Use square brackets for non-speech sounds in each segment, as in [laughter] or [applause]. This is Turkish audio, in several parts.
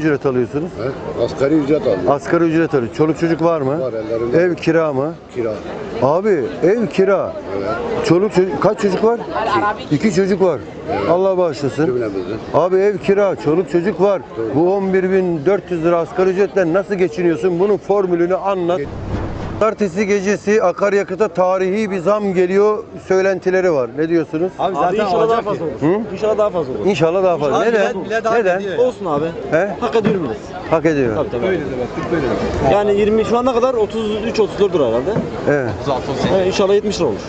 ücret alıyorsunuz? He? Asgari ücret alıyor. Asgari ücret alıyor. Çoluk çocuk var mı? Var, ellerinde. Ev kira mı? Kira. Abi ev kira. Evet. Çoluk çocuk kaç çocuk var? İki çocuk var. Allah bağışlasın. Abi ev kira, çoluk çocuk var. Bu 11.400 lira asgari ücretten nasıl geçiniyorsun? Bunun formülünü anlat. Pazartesi gecesi akaryakıta tarihi bir zam geliyor söylentileri var. Ne diyorsunuz? Abi zaten inşallah daha fazla olur. Hı? İnşallah daha fazla olur. İnşallah daha fazla. Abi Neden? millet- millet daha Neden? ediyor. Olsun abi. He? Hak ediyor millet. Hak ediyor. Tabii tabii. Öyle Yani 20 şu ana kadar 33 34 lira herhalde. Evet. Yani inşallah 70 lira olur.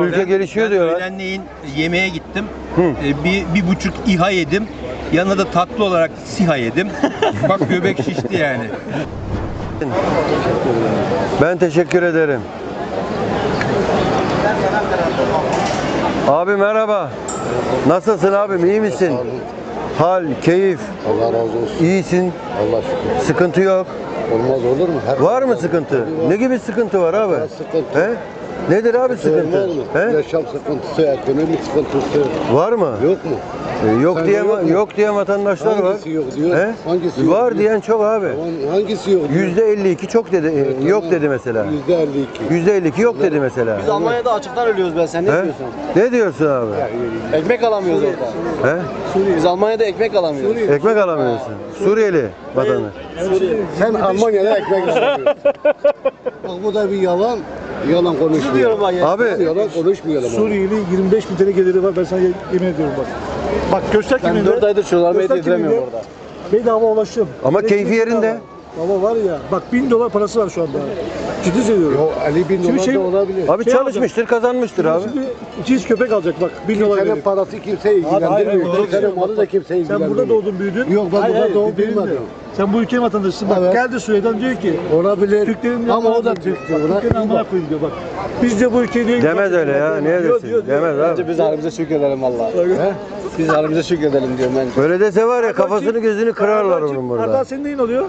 Ülke gelişiyor Ben diyorlar. Öğlenleyin yemeğe gittim. Hı. Ee, bir, bir buçuk İHA yedim. Yanına da tatlı olarak SİHA yedim. [laughs] Bak göbek şişti yani. Ben teşekkür ederim. Abi merhaba. Nasılsın abim? iyi misin? Hal, keyif, Allah razı olsun. iyisin. Allah şükür. Sıkıntı yok. Olmaz olur mu? Her Var mı sıkıntı? Ne gibi sıkıntı var abi? Var sıkıntı. He? Nedir abi sıkıntı? He? Yaşam sıkıntısı, ekonomi sıkıntısı. Var mı? Yok mu? E, Yok Sende diye yok mu? yok diye vatandaşlar var. Hangisi yok diyor? He? Hangisi yok Var diyor? diyen çok abi. Tamam, Hangisi yok? diyor? Yüzde 52 çok dedi. e, Yok dedi mesela. Yüzde 52. Yüzde 52 yok dedi mesela. Biz Almanya'da açıktan ölüyoruz ben. Sen ne He? diyorsun? Ne diyorsun abi? Ekmek alamıyoruz orada. He? Biz Almanya'da ekmek alamıyoruz. Ekmek alamıyorsun. Suriyeli vatandaş. Sen Almanya'da ekmek alıyorsun. [laughs] Bak bu da bir yalan. Yalan konuşmuyor. diyorum bak ya. Abi Yalan ama. Suriyeli 25 bin TL geliri var ben sana yemin ediyorum bak. Bak göster Ben kimliğini. 4 aydır Göster yediremiyorum kimliğini. orada. Bedava ulaşım. Ama keyfi yerinde. Baba var ya bak 1000 dolar parası var şu anda. Ciddi söylüyorum. Yo 50 bin Şimdi dolar şey- da olabilir. Abi Şey çalışmıştır, kazanmıştır abi. Şimdi ikiz köpek alacak bak 1000 dolar verir. parası kimseyi ilgilendirmiyor. Kimsenin malı da kimseyi Sen ilgilendirmiyor. burada doğdun büyüdün. Yok, ben Hayır, burada hayır, doğup büyümedim. Sen bu ülkenin vatandaşısın bak. Evet. Geldi Suriye'den diyor ki Olabilir. Türklerin Ama o da Türk diyor. Türklerin amına bak. koyayım diyor bak. Biz de bu ülkeyi diyor. Demez öyle ya, niye Diyor, desin? diyor, diyor. Demez abi. Bence biz halimize şükredelim valla. Biz halimize şükredelim diyorum ben. Öyle dese var ya kafasını gözünü kırarlar Erdoğan onun burada. Erdoğan senin neyin oluyor?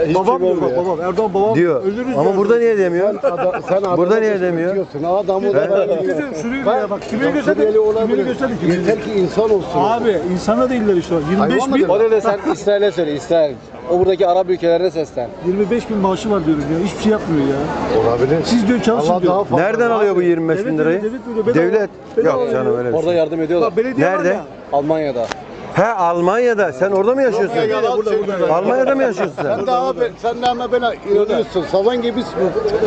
Hiçbir babam şey diyor bak olmuyor. babam. Erdoğan babam. Diyor. Ölürüz Ama diyor. burada niye demiyor? Ada- sen adamı Burada niye demiyor? kışkırtıyorsun. Adamı da Bizim Suriyeli ya bak göster. Suriyeli Kimliğini olabilir. göster. kimliğini. Yeter ki insan olsun. Abi insana değiller işte. o. 25 Hayvan bin? O da sen İsrail'e söyle İsrail. O buradaki Arap ülkelerine seslen. 25 bin maaşı var diyorum ya. Hiçbir şey yapmıyor ya. Olabilir. Siz diyor çalışın Allah diyor. daha fazla. Nereden alıyor bu 25 bin Devlet lirayı? devlet. Devlet. Bedava Yok canım öyle bir Orada şey. yardım ediyorlar. Bak belediye var Nerede? ya. Almanya'da. He Almanya'da. Sen orada mı yaşıyorsun? Burada burada burada. Almanya'da mı yaşıyorsun sen? Sen de abi, sen de ama bana inanıyorsun. Savan gibisin.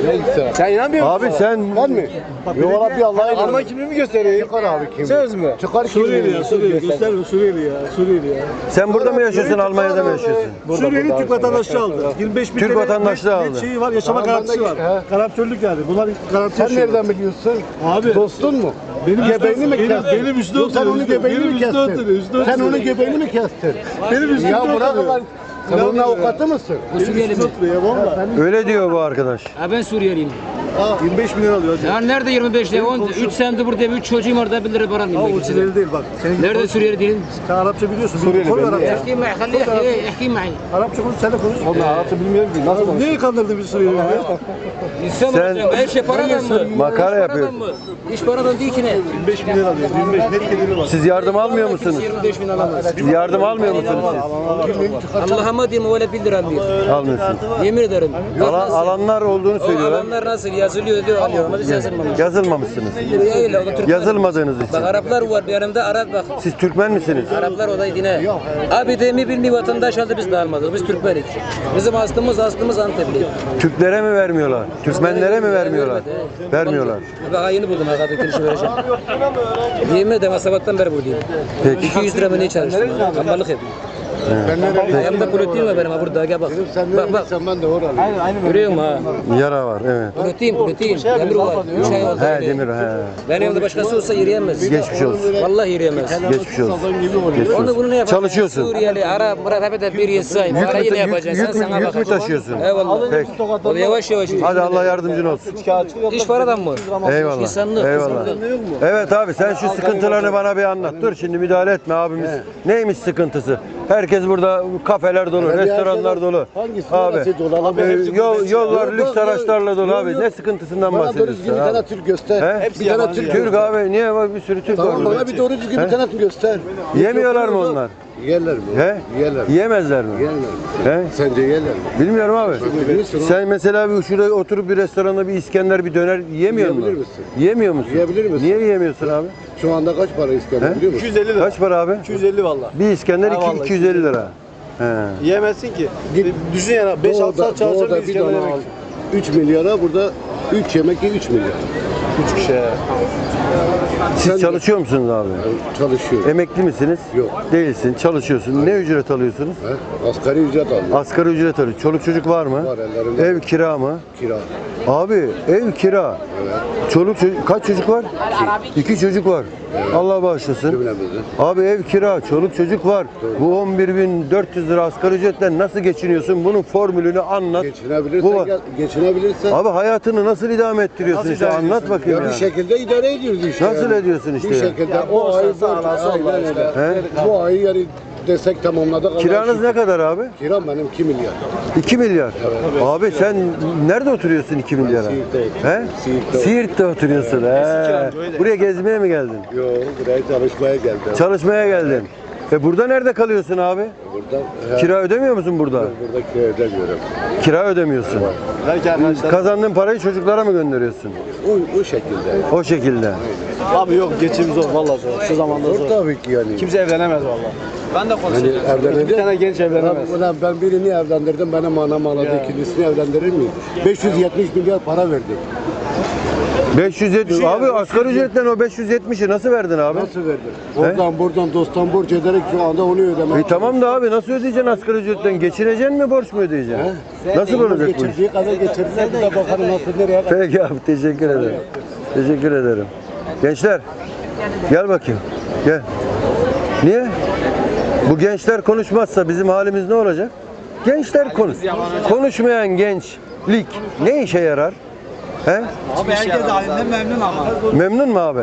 Neyse. Sen inanmıyor musun? Abi sen Ben mi? Yok Rabbi Allah'a Alman emanet. kimliği mi gösteriyor? Çıkar abi kim? Söz mü? Çıkar Suriyeli ya? Suriyeli. Gösterme Suriyeli ya. Suriyeli ya. sen burada mı yaşıyorsun Almanya'da mı yaşıyorsun? Suriyeli Türk vatandaşlığı aldı. 25 bin Türk vatandaşlığı aldı. şeyi var, yaşama garantisi var. He. Garantörlük yani. Bunlar garanti Sen nereden biliyorsun? Abi. Dostun mu? Benim Göbeğini mi kestin? benim üstüne Yok, Sen oturuyor, onun göbeğini benim mi kestin? oturuyor, Sen oturuyor. onun göbeğini mi kestin? Benim üstüne Ya bırak oturuyor. lan. Sen onun avukatı mısın? Suriyeli mi? Oturuyor. Öyle diyor bu arkadaş. Ha ben Suriyeliyim. Aa, 25 milyon alıyor hacı. Nerede 25 lira? 10, 3 senedir burada bir çocuğum var da 1 lira param yok. Aa, o Suriyeli değil bak. Senin nerede Suriyeli değil? Sen Arapça biliyorsun. Suriyeli ben Arapça. Ehkim ahli ehkim ahli. Arapça konuş sen de konuş. Oğlum Arapça bilmiyorum ki. Nasıl konuş? Niye kandırdın bizi Suriyeli? İnsan sen, her şey paradan mı? Makara yapıyor. İş paradan değil ki ne? 25 milyon alıyor. 25 net geliri var. Siz yardım almıyor musunuz? 25 milyon alamaz. Siz yardım almıyor musunuz siz? Allah'ıma diyeyim öyle 1 lira almıyor. Almıyorsun. Yemin ederim. Alanlar olduğunu söylüyorlar. Alanlar nasıl ya? Yazılıyor diyor alıyor ama biz yazılmamış. Yazılmamışsınız. Öyle o da. Yazılmadığınız için. Bak Araplar var yanımda Arap bak. Siz Türkmen misiniz? Araplar odayı dine. Abi demi bilmi vatandaş aldı biz de almadık. Biz Türkmenik. Bizim aslımız aslımız Antepli. Türklere mi vermiyorlar? Türkmenlere mi vermiyorlar? Vermedi. Vermiyorlar. Bak yeni buldum arkada kirişi vereceğim. Yemin ederim sabahtan beri buradayım. Peki. 200 lira mı ne çalıştım? Hambalık yapıyorum. Ben nereden Ayağımda protein var benim ha burada gel bak. Sen Bak bak. ben de oralıyım. Görüyor musun ha? Yara var evet. Protein protein. Demir var. 3 ay oldu. He demir he. Benim yanımda başkası olsa yürüyemez. Geçmiş olsun. Vallahi yürüyemez. Geçmiş olsun. Onu bunu ne yapacaksın? Çalışıyorsun. Suriyeli, Arap, Murat hep de bir yasa. Yük Parayı ne yük, yapacaksın? yük, Sen yük mü taşıyorsun? Eyvallah. Peki. O yavaş yavaş. Hadi Allah yardımcın olsun. İş paradan mı? Eyvallah. İnsanlık. Eyvallah. Evet abi sen şu sıkıntılarını bana bir anlat. Dur şimdi müdahale etme abimiz. Neymiş sıkıntısı? Herkes burada kafeler dolu, bir restoranlar herkes- dolu. Hangisi Abi neresi dolu? Abi e, hepsi yol, gurbetçi. yollar Yok, lüks yok, araçlarla dolu yok, abi. yok. Ne sıkıntısından Bana doğru bahsediyorsun düzgün bir tane abi? Türk göster. He? Bir tane Türk Türk abi niye var bir sürü Türk var Tamam burada. bana bir doğru düzgün bir tane göster. Yemiyorlar mı onlar? Yerler mi? He? Yerler. Yiyemezler mi? Yerler. He? Sence yerler mi? Bilmiyorum abi. Oğlum. Sen mesela bir şurada oturup bir restoranda bir İskender bir döner yiyemiyor musun? Yiyebilir misin? Yiyemiyor musun? Yiyebilir misin? Niye yiyemiyorsun abi? Şu anda kaç para İskender He? biliyor musun? 250 lira. Kaç para abi? 250 valla. Bir İskender Ha, iki- vallahi 250 lira. He. Yiyemezsin ki. Git. Düşün yani 5-6 Doğuda, saat çalışır doğuda bir tane yemek. al. 3 milyara burada 3 yemek ye 3 milyar. 3 kişi. Siz Sen- çalışıyor musunuz abi? Çalışıyor. Emekli misiniz? Yok. Değilsin. Çalışıyorsun. Ne ücret alıyorsunuz? He? Asgari ücret alıyor. Asgari ücret alıyor. Çoluk çocuk var mı? Var, ellerinde. Ev kira mı? Kira. Abi ev kira. Evet. Çoluk çocuk kaç çocuk var? İki çocuk var. Allah bağışlasın. Abi ev kira, çoluk çocuk var. Bu 11.400 lira asgari ücretten nasıl geçiniyorsun? Bunun formülünü anlat. Geçinebilirsen, Bu var. geçinebilirsen Abi hayatını nasıl idame ettiriyorsun işte anlat bakayım ya ya. bir şekilde idare ediyoruz işte. Nasıl yani. ediyorsun işte Bir ya? şekilde o ayı. He? Bu ayı yani desek tamamladık. Kiranız ne kadar abi? Kiram benim 2 milyar. 2 milyar. Abi sen nerede oturuyorsun 2 milyara? Siirt'te oturuyorum. He? Siirt'te. Siirt'te oturuyorsun. He. Buraya gezmeye mi geldin? Yo buraya çalışmaya geldim. Çalışmaya geldin. E burada nerede kalıyorsun abi? Burada he, Kira ödemiyor musun burada? burada kira ödemiyorum. Kira ödemiyorum. Belki arkadaşlar. Kazandığın parayı çocuklara mı gönderiyorsun? O, o şekilde. O şekilde. Abi yok geçim zor valla zor. Şu zamanda Zor zor. tabii ki yani. Kimse evlenemez valla. Ben de Yani konuşacağım. Bir evlenecek. tane genç evlenemez. Ulan, ulan ben birini evlendirdim, benim anam ağladı, ikincisini evlendirir miyim? 570 milyar para verdi. 570 abi asgari ücretten o 570'i nasıl verdin abi? Nasıl verdi? Oradan buradan dosttan borç ederek şu anda onu ödemek. E tamam da abi nasıl ödeyeceksin asgari ücretten? Geçineceksin mi borç mu ödeyeceksin? Nasıl olacak bu iş? Geçirdiği kadar geçirdiler, bir de bakalım nasıl nereye kadar. Peki abi teşekkür ederim. Teşekkür ederim. Gençler gel bakayım. Gel. Niye? Bu gençler konuşmazsa bizim halimiz ne olacak? Gençler konuş. Konuşmayan gençlik ne işe yarar? He? Abi herkes halinden memnun ama. Memnun mu abi?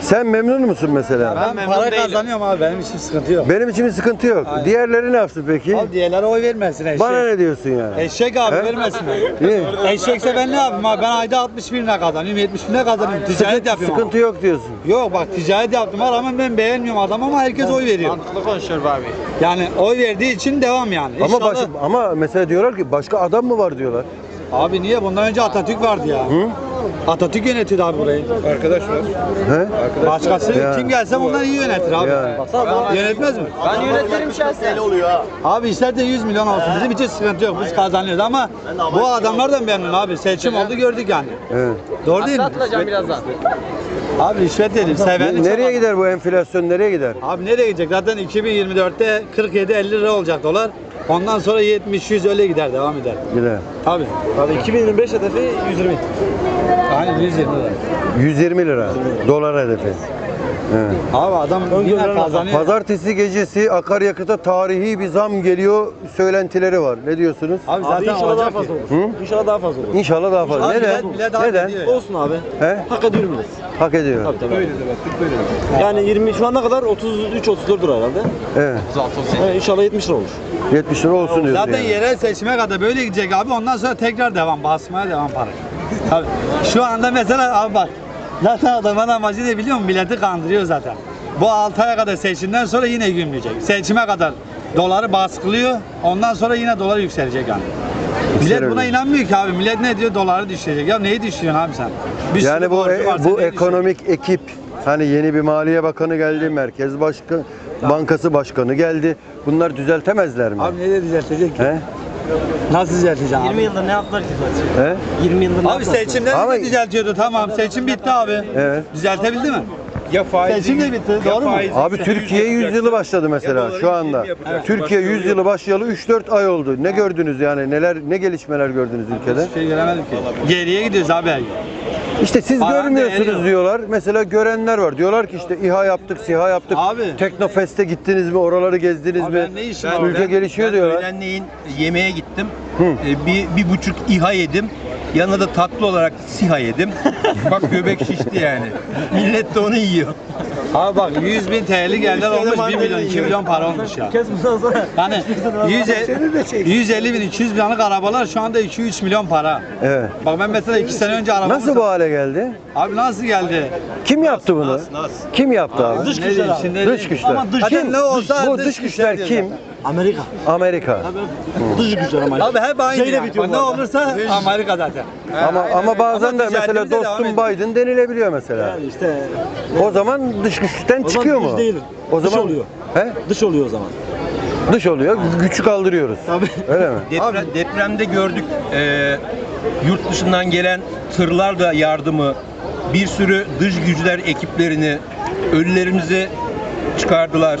Sen memnun musun mesela? Ben para kazanıyorum abi benim için sıkıntı yok. Benim için bir sıkıntı yok. Diğerleri ne yapsın peki? Abi diğerlere oy vermesin eşek. Bana ne diyorsun yani? Eşek abi He? vermesin. Niye? Eşekse ben ne yapayım abi? Ben ayda 60 bin lira kazanıyorum, 70 bin lira kazanıyorum. Ticaret Sıkıntı, yapıyorum. sıkıntı yok diyorsun. ama. Yok bak ticaret yaptım rağmen ben beğenmiyorum adam ama herkes oy veriyor. Mantıklı konuşuyor abi. Yani oy verdiği için devam yani. Ama İnşallah- baş, ama mesela diyorlar ki başka adam mı var diyorlar. Abi niye? Bundan önce Atatürk vardı ya. Hı? Atatürk yönetiyordu abi burayı. Arkadaş var. He? Başkası Ya. kim gelse bundan iyi yönetir abi. Ya. Yönetmez mi? Ben yönetirim şahsen. Abi ister de 100 milyon olsun. Bizim için sıkıntı yok. Biz kazanıyoruz ama bu adamlar da memnun abi. Seçim oldu gördük yani. Evet. Doğru değil mi? Birazdan. Abi rüşvet dedim. Seveni Nereye gider bu enflasyon nereye gider? Abi nereye gidecek? Zaten 2024'te 47-50 lira olacak dolar. Ondan sonra 70-100 öyle gider, devam eder. Gider. Tabii. Abi 2025 hedefi 120. Aynen 120 lira. 120 lira dolar hedefi. Evet. Abi adam yine kazanıyor. Pazartesi gecesi akaryakıta tarihi bir zam geliyor söylentileri var. Ne diyorsunuz? Abi Abi zaten inşallah daha olacak fazla ki. olur. Hı? İnşallah daha fazla olur. İnşallah daha fazla. Abi Neden? millet- millet hak Neden? ediyor. Olsun abi. He? Hak ediyor millet. Hak ediyor. Tabii tabii. Yani 20 şu ana kadar 33 34 lira herhalde. Evet. Yani inşallah 70 lira olur. 70 lira olsun diyorsun Zaten yani. yerel seçime kadar böyle gidecek abi. Ondan sonra tekrar devam. Basmaya devam para. Tabii. Şu anda mesela abi bak. Zaten adamın amacı ne biliyor musun? Milleti kandırıyor zaten. Bu 6 aya kadar seçimden sonra yine gümleyecek. Seçime kadar doları baskılıyor. Ondan sonra yine dolar yükselecek yani. Millet buna inanmıyor ki abi. Millet ne diyor? Doları düşürecek. Ya neyi düşürüyorsun abi sen? Bir sürü Yani bu borcu e- varsa bu neyi ekonomik ekip hani yeni bir Maliye Bakanı geldi, Merkez Başkanı, Bankası Başkanı geldi. Bunlar düzeltemezler mi? Abi ne düzeltecek ki? He? Nasıl düzelteceksin abi? 20 yılda ne yaptılar ki zaten? He? 20 yılda ne Abi yaptılar? seçimden Ama- de düzeltiyordu tamam. Seçim bitti abi. Evet. Düzeltebildi mi? Ya faiz Seçim de bitti, doğru mu? Abi Türkiye 100 yılı başladı mesela şu anda. Türkiye 100 yılı başlayalı 3-4 ay oldu. Ne gördünüz yani? Neler ne gelişmeler gördünüz ülkede? Şey göremedim ki. Geriye gidiyoruz abi. İşte siz Paran görmüyorsunuz değeri yok. diyorlar. Mesela görenler var. Diyorlar ki işte İHA yaptık, SİHA yaptık. Abi. Teknofest'e gittiniz mi? Oraları gezdiniz Abi mi? ben ne işim var? Ülke Ben- gelişiyor ben diyorlar. öğlenleyin yemeğe gittim. Ee, bir, bir buçuk İHA yedim. Yanına da tatlı olarak SİHA yedim. Bak göbek şişti yani. Millet de onu yiyor. Abi bak 100 bin TL geldi olmuş 1 milyon 2 milyon para olmuş ya. Kes bundan sonra. Yani 150, 150 bin 200 binlik arabalar şu anda 2-3 milyon para. Evet. Bak ben mesela 2 sene önce arabamı Nasıl bu hale geldi? Abi nasıl geldi? Kim yaptı bunu? Kim yaptı abi? Dış güçler abi. Dış güçler. Ama dış, Kim? ne olsa Bu dış güçler kim? Amerika. Amerika. Dış güçler ama. Abi hep aynı. Şeyle bitiyor Ne olursa Amerika zaten. Ama ama bazen de mesela dostum. Biden denilebiliyor mesela. Yani işte O zaman dış zaman çıkıyor mu? değil, O dış zaman oluyor. He? dış oluyor o zaman. Dış oluyor. Güçü kaldırıyoruz. Tabii. Öyle mi? Deprem, depremde gördük e, yurt dışından gelen tırlar da yardımı, bir sürü dış güçler ekiplerini, ölülerimizi çıkardılar,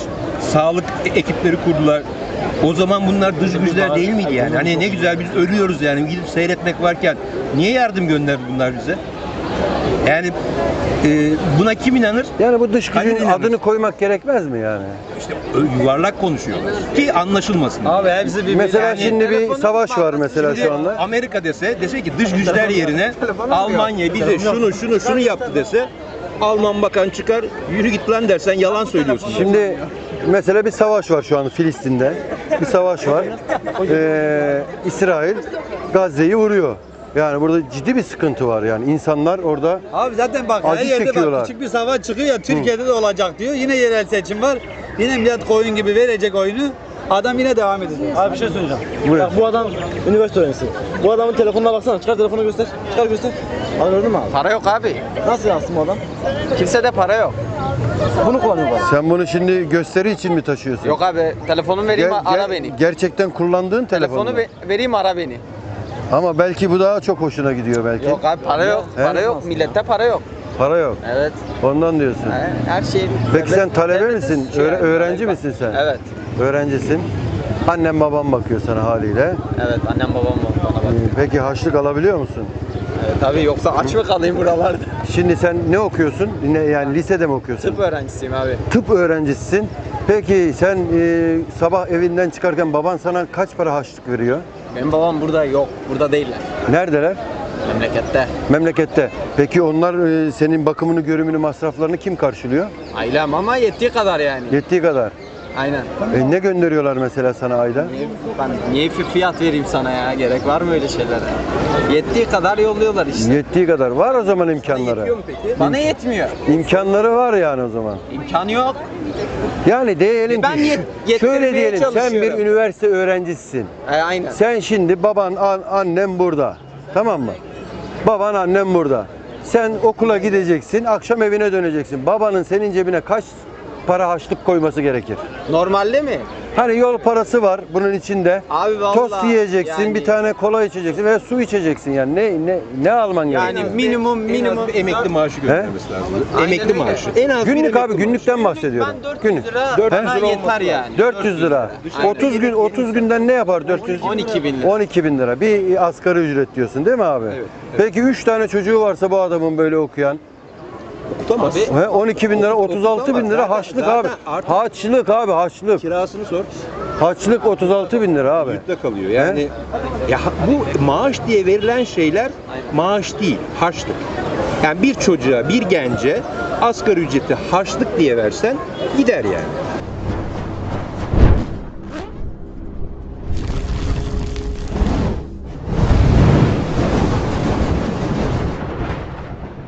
sağlık ekipleri kurdular. O zaman bunlar dış güçler değil miydi yani? Hani ne güzel biz ölüyoruz yani gidip seyretmek varken niye yardım gönderdi bunlar bize? Yani e, buna kim inanır? Yani bu dış Hani gücün inanır? adını koymak gerekmez mi yani? İşte ö- yuvarlak konuşuyorlar ki anlaşılmasın. Abi hepsi birbirine. Mesela yani- şimdi bir savaş var mesela Şimdi şu anda. Amerika dese, dese ki dış güçler yerine Almanya bize şunu şunu şunu yaptı dese Alman bakan çıkar yürü git lan dersen yalan söylüyorsun. Şimdi mesela bir savaş var şu an Filistin'de. Bir savaş var. Ee, İsrail Gazze'yi vuruyor. Yani burada ciddi bir sıkıntı var yani. insanlar orada Abi zaten bak Acı her yerde çekiyorlar. bak küçük bir savaş çıkıyor ya Türkiye'de de olacak diyor. Yine yerel seçim var. Yine millet koyun gibi verecek oyunu. Adam yine devam edecek. Abi bir şey söyleyeceğim. Buyur. Bak bu adam üniversite öğrencisi. Bu adamın telefonuna baksana. Çıkar telefonu göster. Çıkar göster. Abi gördün mü abi? Para yok abi. Nasıl yansın bu adam? Kimsede para yok. Bunu kullanıyor sen bunu şimdi gösteri için mi taşıyorsun? Yok abi. Telefonu vereyim Ger- ara ger- beni. Gerçekten kullandığın telefon. Telefonu ve- vereyim ara beni. Ama belki bu daha çok hoşuna gidiyor belki. Yok abi para yok. He? Para yok. Millette para yok. Para yok. Evet. Ondan diyorsun. He, Her şey. Peki sen talebe misin? Öğre- yani. öğrenci misin sen? Evet. Öğrencisin. Annem babam bakıyor sana haliyle. Evet annem babam var bana bak. Ee, Peki haçlık alabiliyor musun? Evet, tabii yoksa aç mı kalayım buralarda? [laughs] Şimdi sen ne okuyorsun? Ne, yani lisede mi okuyorsun? Tıp öğrencisiyim abi. Tıp öğrencisisin. Peki sen e, sabah evinden çıkarken baban sana kaç para harçlık veriyor? Benim babam burada yok. Burada değiller. Neredeler? Memlekette. Memlekette. Peki onlar e, senin bakımını, görümünü, masraflarını kim karşılıyor? Ailem ama yettiği kadar yani. Yettiği kadar. Aynen. E, ne gönderiyorlar mesela sana ayda? Niye, ben niye fi- fiyat vereyim sana ya? Gerek var mı öyle şeylere? Yettiği kadar yolluyorlar işte. Yettiği kadar. Var o zaman imkanları. Bana yetmiyor. İmkanları var yani o zaman. İmkanı yok. Yani diyelim Ben ki yet- şu- [laughs] şöyle diyelim sen bir üniversite öğrencisisin. E, aynen. Sen şimdi baban, an, annem burada. Tamam mı? Baban, annem burada. Sen okula gideceksin, akşam evine döneceksin. Babanın senin cebine kaç para harçlık koyması gerekir? Normalde mi? Hani yol parası var bunun içinde. Abi vallahi Tost yiyeceksin, yani- bir tane kola içeceksin ve su içeceksin yani. Ne ne ne alman Yani gerekiyor? minimum En az minimum bir emekli maaşı göndermesi lazım. Aynen Emekli öyle. maaşı. En az bir Günlük emekli abi günlükten bahsediyorum. Ben 400 Günlük. lira 400 bana lira yeter yani. 400 lira. Aynen. 30 gün 30 günden ne yapar 400? 12 bin lira. 12 bin lira. Bir asgari ücret diyorsun değil mi abi? Evet, Peki 3 tane çocuğu varsa bu adamın böyle okuyan. Okutamaz. Abi, He, 12 bin lira, 36 bin lira haçlık abi. Haçlık abi haçlık. Kirasını sor. Haçlık 36 bin lira abi. Yurtta kalıyor. Yani ya bu maaş diye verilen şeyler maaş değil, harçlık. Yani bir çocuğa, bir gence asgari ücreti harçlık diye versen gider yani.